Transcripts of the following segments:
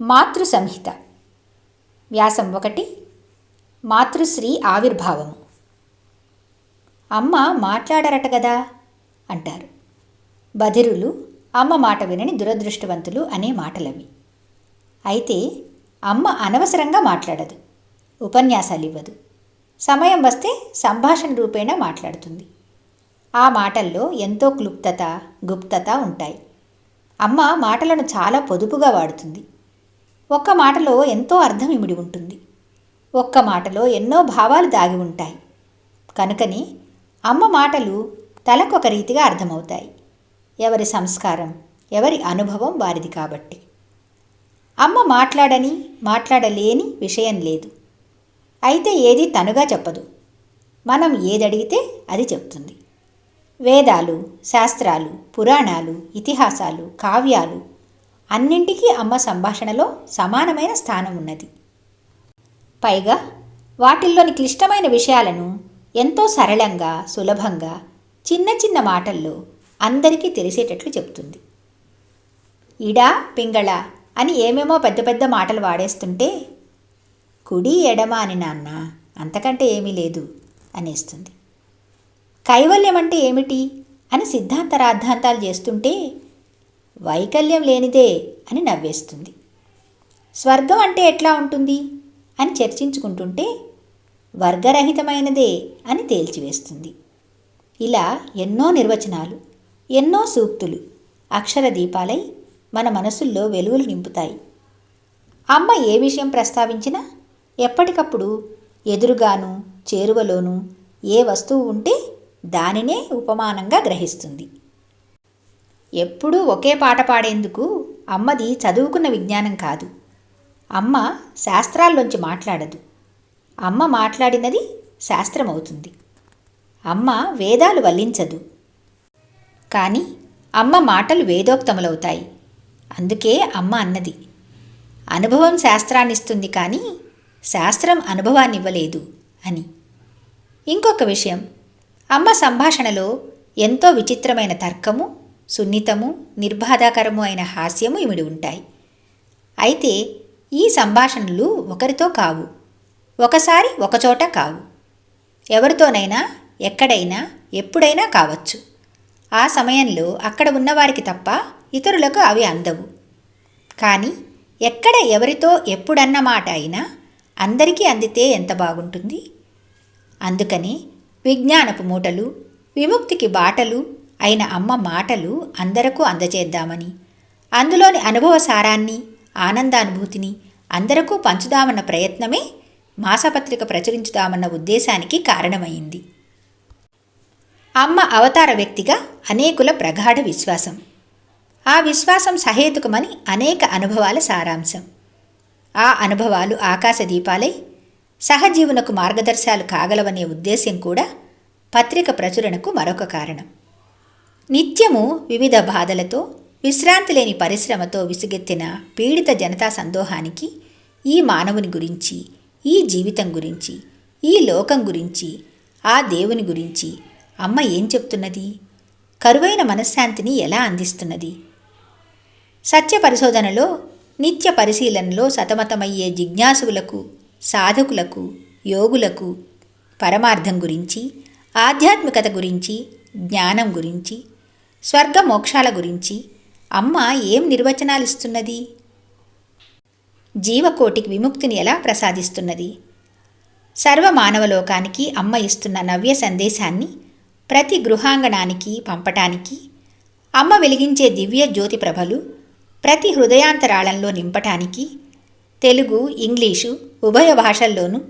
మాతృ సంహిత వ్యాసం ఒకటి మాతృశ్రీ ఆవిర్భావము. అమ్మ మాట్లాడరట కదా అంటారు. బధిరులు అమ్మ మాట వినని దురదృష్టవంతులు అనే మాటలవి. అయితే అమ్మ అనవసరంగా మాట్లాడదు ఉపన్యాసాలు ఇవ్వదు సమయం వస్తే సంభాషణ రూపేణ మాట్లాడుతుంది. ఆ మాటల్లో ఎంతో క్లుప్తత గుప్తత ఉంటాయి. అమ్మ మాటలను చాలా పొదుపుగా వాడుతుంది. ఒక్క మాటలో ఎంతో అర్థం ఇమిడి ఉంటుంది. ఒక్క మాటలో ఎన్నో భావాలు దాగి ఉంటాయి. కనుకని అమ్మ మాటలు తలకొక రీతిగా అర్థమవుతాయి. ఎవరి సంస్కారం ఎవరి అనుభవం వారిది కాబట్టి. అమ్మ మాట్లాడని మాట్లాడలేని విషయం లేదు. అయితే ఏది తనుగా చెప్పదు. మనం ఏదడిగితే అది చెప్తుంది. వేదాలు శాస్త్రాలు పురాణాలు ఇతిహాసాలు కావ్యాలు అన్నింటికీ అమ్మ సంభాషణలో సమానమైన స్థానం ఉన్నది. పైగా వాటిల్లోని క్లిష్టమైన విషయాలను ఎంతో సరళంగా సులభంగా చిన్న చిన్న మాటల్లో అందరికీ తెలిసేటట్లు చెప్తుంది ఇడా పింగళ అని ఏమేమో పెద్ద పెద్ద మాటలు వాడేస్తుంటే కుడి ఎడమ అని నాన్న అంతకంటే ఏమీ లేదు అనేస్తుంది. కైవల్యం అంటే ఏమిటి అని సిద్ధాంతరాద్ధాంతాలు చేస్తుంటే వైకల్యం లేనిదే అని నవ్వేస్తుంది. స్వర్గం అంటే ఎట్లా ఉంటుంది? అని చర్చించుకుంటుంటే వర్గరహితమైనదే అని తేల్చివేస్తుంది. ఇలా ఎన్నో నిర్వచనాలు ఎన్నో సూక్తులు అక్షర దీపాలై మన మనసుల్లో వెలుగులు నింపుతాయి. అమ్మ ఏ విషయం ప్రస్తావించినా ఎప్పటికప్పుడు ఎదురుగాను చేరువలోనూ ఏ వస్తువు ఉంటే దానినే ఉపమానంగా గ్రహిస్తుంది. ఎప్పుడూ ఒకే పాట పాడేందుకు అమ్మది చదువుకున్న విజ్ఞానం కాదు. అమ్మ శాస్త్రాల్లోంచి మాట్లాడదు. అమ్మ మాట్లాడినది శాస్త్రమవుతుంది. అమ్మ వేదాలు వల్లించదు. కానీ అమ్మ మాటలు వేదోక్తములవుతాయి. అందుకే అమ్మ అన్నది. అనుభవం శాస్త్రాన్ని ఇస్తుంది కానీ శాస్త్రం అనుభవాన్ని ఇవ్వలేదు అని. ఇంకొక విషయం. అమ్మ సంభాషణలో ఎంతో విచిత్రమైన తర్కము సున్నితము నిర్బాధాకరము అయిన హాస్యము ఇమిడి ఉంటాయి. అయితే ఈ సంభాషణలు ఒకరితో కావు ఒకసారి ఒకచోట కావు. ఎవరితోనైనా ఎక్కడైనా ఎప్పుడైనా కావచ్చు. ఆ సమయంలో అక్కడ ఉన్నవారికి తప్ప ఇతరులకు అవి అందవు. కానీ ఎక్కడ ఎవరితో ఎప్పుడన్న మాట అయినా అందరికీ అందితే ఎంత బాగుంటుంది? అందుకని విజ్ఞానపు మూటలు విముక్తికి బాటలు అయిన అమ్మ మాటలు అందరకు అందజేద్దామని అందులోని అనుభవ సారాన్ని ఆనందానుభూతిని అందరకు పంచుదామన్న ప్రయత్నమే మాసపత్రిక ప్రచురించుదామన్న ఉద్దేశానికి కారణమైంది. అమ్మ అవతార వ్యక్తిగా అనేకుల ప్రగాఢ విశ్వాసం. ఆ విశ్వాసం సహేతుకమని అనేక అనుభవాల సారాంశం. ఆ అనుభవాలు ఆకాశదీపాలై సహజీవునకు మార్గదర్శాలు కాగలవనే ఉద్దేశ్యం కూడా పత్రిక ప్రచురణకు మరొక కారణం. నిత్యము వివిధ బాధలతో విశ్రాంతి లేని పరిశ్రమతో విసుగెత్తిన పీడిత జనతా సందోహానికి ఈ మానవుని గురించి ఈ జీవితం గురించి ఈ లోకం గురించి ఆ దేవుని గురించి అమ్మ ఏం చెప్తున్నది? కరువైన మనశ్శాంతిని ఎలా అందిస్తున్నది? సత్య పరిశోధనలో నిత్య పరిశీలనలో సతమతమయ్యే జిజ్ఞాసులకు సాధకులకు యోగులకు పరమార్థం గురించి ఆధ్యాత్మికత గురించి జ్ఞానం గురించి స్వర్గ మోక్షాల గురించి. అమ్మ ఏం నిర్వచనాలు ఇస్తున్నది జీవకోటికి విముక్తిని ఎలా ప్రసాదిస్తున్నది? సర్వ మానవలోకానికి అమ్మ ఇస్తున్న నవ్య సందేశాన్ని ప్రతి గృహాంగణానికి పంపటానికి అమ్మ వెలిగించే దివ్య జ్యోతి ప్రభలు ప్రతి హృదయాంతరాళంలో నింపటానికి తెలుగు ఇంగ్లీషు ఉభయ భాషల్లోనూ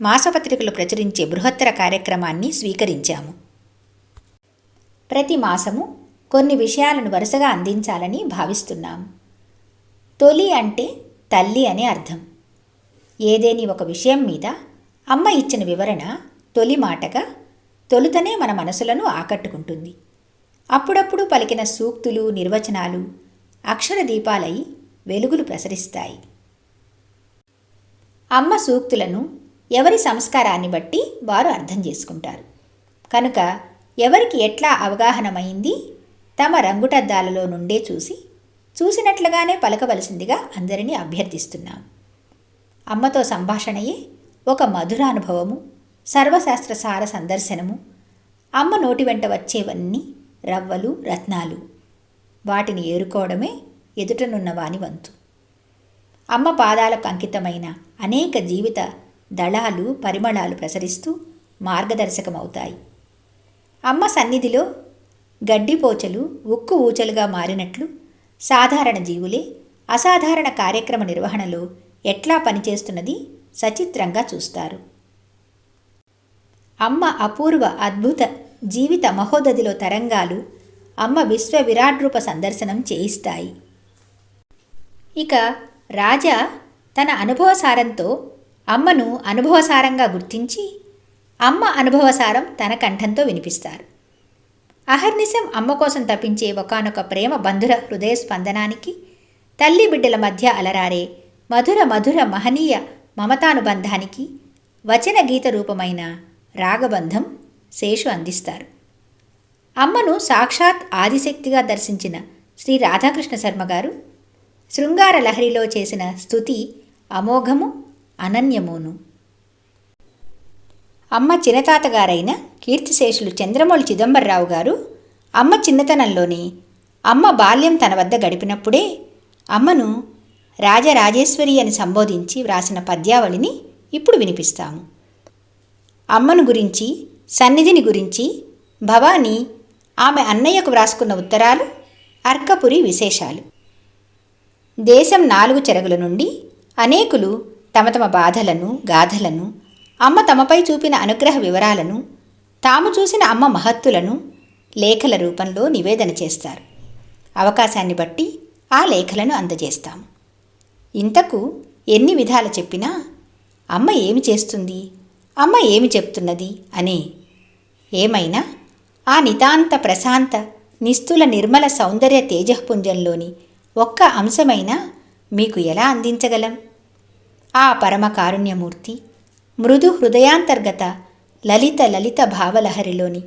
మాసపత్రికలు ప్రచురించే బృహత్తర కార్యక్రమాన్ని స్వీకరించాము. ప్రతి మాసము కొన్ని విషయాలను వరుసగా అందించాలని భావిస్తున్నాం. తొలి అంటే తల్లి అనే అర్థం. ఏదేని ఒక విషయం మీద అమ్మ ఇచ్చిన వివరణ తొలి మాటగా తొలుతనే మన మనసులను ఆకట్టుకుంటుంది. అప్పుడప్పుడు పలికిన సూక్తులు నిర్వచనాలు అక్షర దీపాలై వెలుగులు ప్రసరిస్తాయి. అమ్మ సూక్తులను ఎవరి సంస్కారాన్ని బట్టి వారు అర్థం చేసుకుంటారు. కనుక ఎవరికి ఎట్లా అవగాహనమైంది తమ రంగుటద్దాలలో నుండే చూసి చూసినట్లుగానే పలకవలసిందిగా అందరినీ అభ్యర్థిస్తున్నాం. అమ్మతో సంభాషణయే ఒక మధురానుభవము సర్వశాస్త్ర సార సందర్శనము అమ్మ నోటి వెంట వచ్చేవన్నీ రవ్వలు రత్నాలు. వాటిని ఏరుకోవడమే ఎదుటనున్న వాని వంతు. అమ్మ పాదాలకు అంకితమైన అనేక జీవిత దళాలు పరిమళాలు ప్రసరిస్తూ మార్గదర్శకమవుతాయి. అమ్మ సన్నిధిలో గడ్డిపోచలు ఉక్కు ఊచలుగా మారినట్లు సాధారణ జీవులే అసాధారణ కార్యక్రమ నిర్వహణలో ఎట్లా పనిచేస్తున్నది సచిత్రంగా చూస్తారు. అమ్మ అపూర్వ అద్భుత జీవిత మహోదధిలో తరంగాలు అమ్మ విశ్వ విరాడ్రూప సందర్శనం చేయిస్తాయి. ఇక రాజా తన అనుభవసారంతో అమ్మను అనుభవసారంగా గుర్తించి అమ్మ అనుభవసారం తన కంఠంతో వినిపిస్తారు. అహర్నిశం అమ్మ కోసం తప్పించే ఒకనొక ప్రేమ బంధుర హృదయ స్పందనానికి తల్లి బిడ్డల మధ్య అలరారే మధుర మధుర మహనీయ మమతానుబంధానికి వచన గీత రూపమైన రాగబంధం శేషు అందిస్తారు. అమ్మను సాక్షాత్ ఆదిశక్తిగా దర్శించిన శ్రీ రాధాకృష్ణ శర్మ గారు శృంగార లహరిలో చేసిన స్థుతి అమోఘము అనన్యమును. అమ్మ చిన్నతాతగారైన కీర్తిశేషులు చంద్రమౌళి చిదంబరరావు గారు అమ్మ చిన్నతనంలోని అమ్మ బాల్యం తన వద్ద గడిపినప్పుడే అమ్మను రాజరాజేశ్వరి అని సంబోధించి వ్రాసిన పద్యావళిని ఇప్పుడు వినిపిస్తాము. అమ్మను గురించి సన్నిధిని గురించి భవానీ ఆమె అన్నయ్యకు వ్రాసుకున్న ఉత్తరాలు అర్కపురి విశేషాలు. దేశం నాలుగు చెరగుల నుండి అనేకులు తమ తమ బాధలను గాథలను అమ్మ తమపై చూపిన అనుగ్రహ వివరాలను తాము చూసిన అమ్మ మహత్తులను లేఖల రూపంలో నివేదన చేస్తారు. అవకాశాన్ని బట్టి ఆ లేఖలను అందజేస్తాము ఇంతకు ఎన్ని విధాలు చెప్పినా అమ్మ ఏమి చేస్తుంది అమ్మ ఏమి చెప్తున్నది అనే ఏమైనా ఆ నితాంత ప్రశాంత నిస్తుల నిర్మల సౌందర్య తేజపుంజంలోని ఒక్క అంశమైనా మీకు ఎలా అందించగలం? ఆ పరమ కారుణ్యమూర్తి మృదు హృదయాంతర్గత లలిత లలిత భావలహరిలోని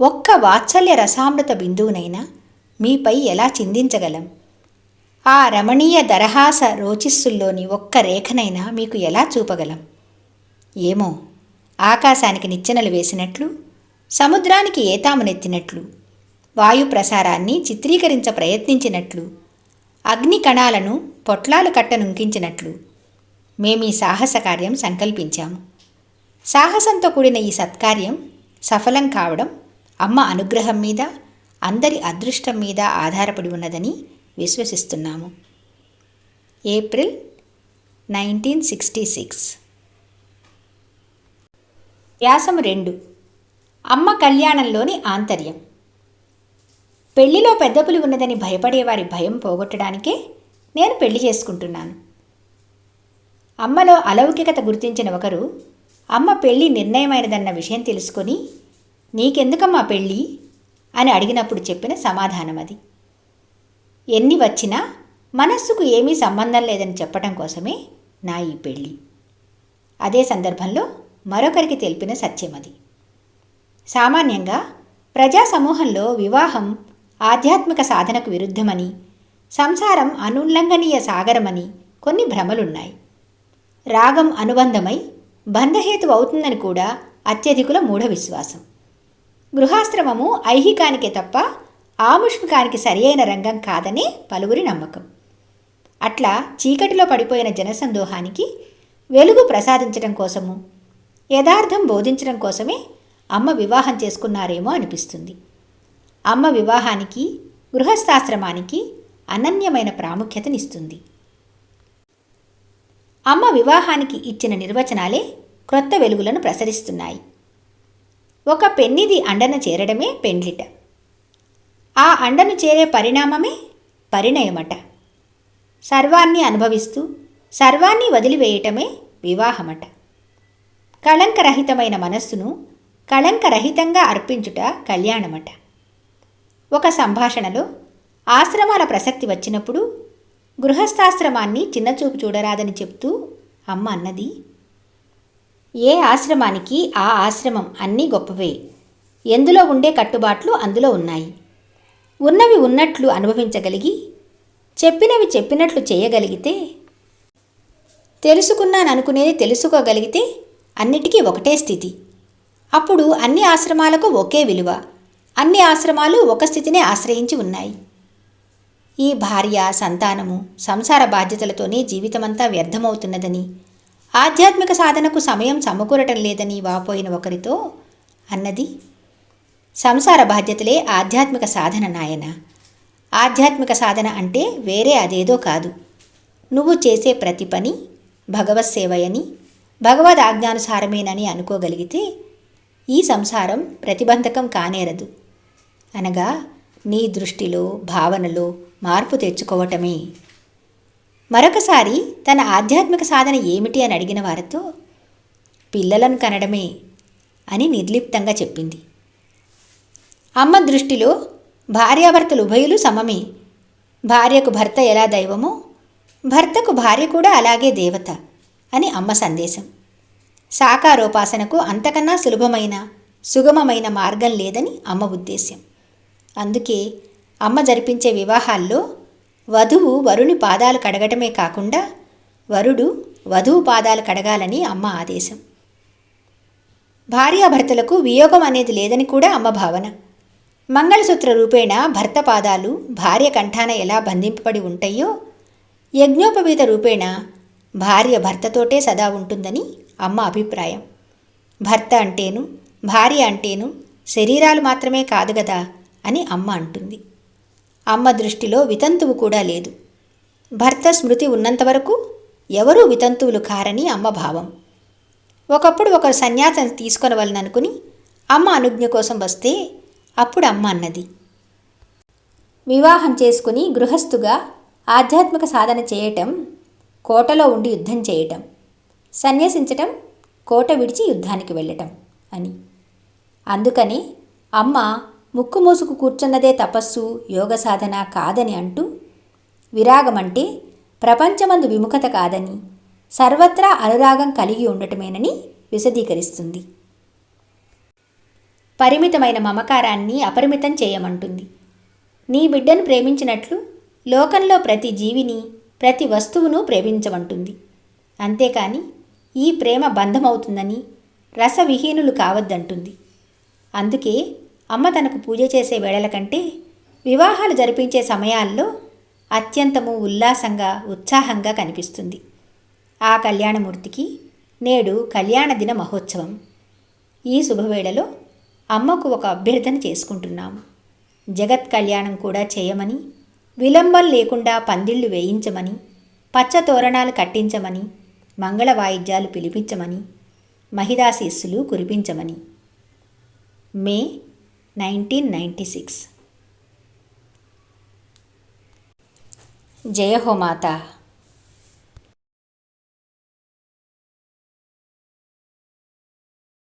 ఒక్క వాత్సల్య రసామృత బిందువునైనా మీపై ఎలా చిందించగలం? ఆ రమణీయ దరహాస రోచిస్సుల్లోని ఒక్క రేఖనైనా మీకు ఎలా చూపగలం? ఏమో ఆకాశానికి నిచ్చెనలు వేసినట్లు సముద్రానికి ఏతామునెత్తినట్లు వాయు ప్రసారాన్ని చిత్రీకరించ ప్రయత్నించినట్లు అగ్ని కణాలను పొట్లాలు కట్టనుంకించినట్లు మేమీ సాహస కార్యం సంకల్పించాము. సాహసంతో కూడిన ఈ సత్కార్యం సఫలం కావడం అమ్మ అనుగ్రహం మీద అందరి అదృష్టం మీద ఆధారపడి ఉన్నదని విశ్వసిస్తున్నాము. April nineteen sixty six. వ్యాసం రెండు. అమ్మ కళ్యాణంలోని ఆంతర్యం. పెళ్ళిలో పెద్దపులి ఉన్నదని భయపడేవారి భయం పోగొట్టడానికే నేను పెళ్ళి చేసుకుంటున్నాను. అమ్మలో అలౌకికత గుర్తించిన ఒకరు అమ్మ పెళ్ళి నిర్ణయమైనదన్న విషయం తెలుసుకొని నీకెందుకమ్మా పెళ్ళి? అని అడిగినప్పుడు చెప్పిన సమాధానం అది. ఎన్ని వచ్చినా మనస్సుకు ఏమీ సంబంధం లేదని చెప్పటం కోసమే నా ఈ పెళ్ళి. అదే సందర్భంలో మరొకరికి తెలిపిన సత్యం అది. సామాన్యంగా ప్రజా సమూహంలో వివాహం ఆధ్యాత్మిక సాధనకు విరుద్ధమని సంసారం అనుల్లంఘనీయ సాగరమని కొన్ని భ్రమలున్నాయి. రాగం అనుబంధమై బంధహేతు అవుతుందని కూడా అత్యధికుల మూఢ విశ్వాసం. గృహాశ్రమము ఐహికానికే తప్ప ఆముష్మికానికి సరియైన రంగం కాదనే పలువురి నమ్మకం. అట్లా చీకటిలో పడిపోయిన జనసందోహానికి వెలుగు ప్రసాదించడం కోసము యథార్థం బోధించడం కోసమే అమ్మ వివాహం చేసుకున్నారేమో అనిపిస్తుంది. అమ్మ వివాహానికి గృహస్థాశ్రమానికి అనన్యమైన ప్రాముఖ్యతనిస్తుంది. అమ్మ వివాహానికి ఇచ్చిన నిర్వచనాలే క్రొత్త వెలుగులను ప్రసరిస్తున్నాయి. ఒక పెన్నిది అండన చేరడమే పెండ్లిట. ఆ అండను చేరే పరిణామమే పరిణయమట. సర్వాన్ని అనుభవిస్తూ సర్వాన్ని వదిలివేయటమే వివాహమట. కళంకరహితమైన మనస్సును కళంకరహితంగా అర్పించుట కళ్యాణమట. ఒక సంభాషణలో ఆశ్రమాల ప్రసక్తి వచ్చినప్పుడు గృహస్థాశ్రమాన్ని చిన్నచూపు చూడరాదని చెప్తూ అమ్మ అన్నది ఏ ఆశ్రమానికి ఆ ఆశ్రమం అన్నీ గొప్పవే. ఎందులో ఉండే కట్టుబాట్లు అందులో ఉన్నాయి. ఉన్నవి ఉన్నట్లు అనుభవించగలిగి చెప్పినవి చెప్పినట్లు చేయగలిగితే తెలుసుకున్నాననుకునేది తెలుసుకోగలిగితే అన్నిటికీ ఒకటే స్థితి. అప్పుడు అన్ని ఆశ్రమాలకు ఒకే విలువ. అన్ని ఆశ్రమాలు ఒక స్థితినే ఆశ్రయించి ఉన్నాయి. ఈ భార్య సంతానము సంసార బాధ్యతలతోనే జీవితమంతా వ్యర్థమవుతున్నదని ఆధ్యాత్మిక సాధనకు సమయం సమకూరటం లేదని వాపోయిన ఒకరితో అన్నది సంసార బాధ్యతలే ఆధ్యాత్మిక సాధన నాయన. ఆధ్యాత్మిక సాధన అంటే వేరే అదేదో కాదు. నువ్వు చేసే ప్రతి పని భగవత్ సేవయని భగవద్ ఆజ్ఞానుసారమేనని అనుకోగలిగితే ఈ సంసారం ప్రతిబంధకం కానేరదు. అనగా నీ దృష్టిలో భావనలో మార్పు తెచ్చుకోవటమే. మరొకసారి తన ఆధ్యాత్మిక సాధన ఏమిటి అని అడిగిన వారితో పిల్లలను కనడమే అని నిర్లిప్తంగా చెప్పింది. అమ్మ దృష్టిలో భార్యాభర్తలు ఉభయులు సమమే. భార్యకు భర్త ఎలా దైవమో భర్తకు భార్య కూడా అలాగే దేవత అని అమ్మ సందేశం. సాకారోపాసనకు అంతకన్నా సులభమైన సుగమమైన మార్గం లేదని అమ్మ ఉద్దేశ్యం. అందుకే అమ్మ జరిపించే వివాహాల్లో వధువు వరుని పాదాలు కడగటమే కాకుండా వరుడు వధువు పాదాలు కడగాలని అమ్మ ఆదేశం. భార్యాభర్తలకు వియోగం అనేది లేదని కూడా అమ్మ భావన. మంగళసూత్ర రూపేణ భర్త పాదాలు భార్య కంఠాన ఎలా బంధింపబడి ఉంటాయో యజ్ఞోపవీత రూపేణ భార్య భర్తతోటే సదా ఉంటుందని అమ్మ అభిప్రాయం. భర్త అంటేను భార్య అంటేను శరీరాలు మాత్రమే కాదు గదా అని అమ్మ అంటుంది. అమ్మ దృష్టిలో వితంతువు కూడా లేదు. భర్త స్మృతి ఉన్నంతవరకు ఎవరూ వితంతువులు కారని అమ్మ భావం. ఒకప్పుడు ఒకరు సన్యాసం తీసుకొనవలననుకుని అమ్మ అనుజ్ఞ కోసం వస్తే అప్పుడు అమ్మ అన్నది. వివాహం చేసుకుని గృహస్థుగా ఆధ్యాత్మిక సాధన చేయటం కోటలో ఉండి యుద్ధం చేయటం సన్యసించటం కోట విడిచి యుద్ధానికి వెళ్ళటం అని. అందుకని అమ్మ ముక్కు మూసుకు కూర్చున్నదే తపస్సు యోగ సాధన కాదని అంటూ విరాగమంటే ప్రపంచమందు విముఖత కాదని సర్వత్రా అనురాగం కలిగి ఉండటమేనని విశదీకరిస్తుంది. పరిమితమైన మమకారాన్ని అపరిమితం చేయమంటుంది. నీ బిడ్డను ప్రేమించినట్లు లోకంలో ప్రతి జీవిని ప్రతి వస్తువును ప్రేమించమంటుంది. అంతేకాని ఈ ప్రేమ బంధమవుతుందని రసవిహీనులు కావద్దంటుంది. అందుకే అమ్మ తనకు పూజ చేసే వేళల కంటే వివాహాలు జరిపించే సమయాల్లో అత్యంతము ఉల్లాసంగా ఉత్సాహంగా కనిపిస్తుంది. ఆ కళ్యాణమూర్తికి నేడు కళ్యాణ దిన మహోత్సవం. ఈ శుభవేళలో అమ్మకు ఒక అభ్యర్థన చేసుకుంటున్నాము. జగత్ కళ్యాణం కూడా చేయమని విలంబం లేకుండా పందిళ్ళు వేయించమని పచ్చ తోరణాలు కట్టించమని మంగళ వాయిద్యాలు పిలిపించమని మహిదాశీస్సులు కురిపించమని. May nineteen ninety six. జయ హో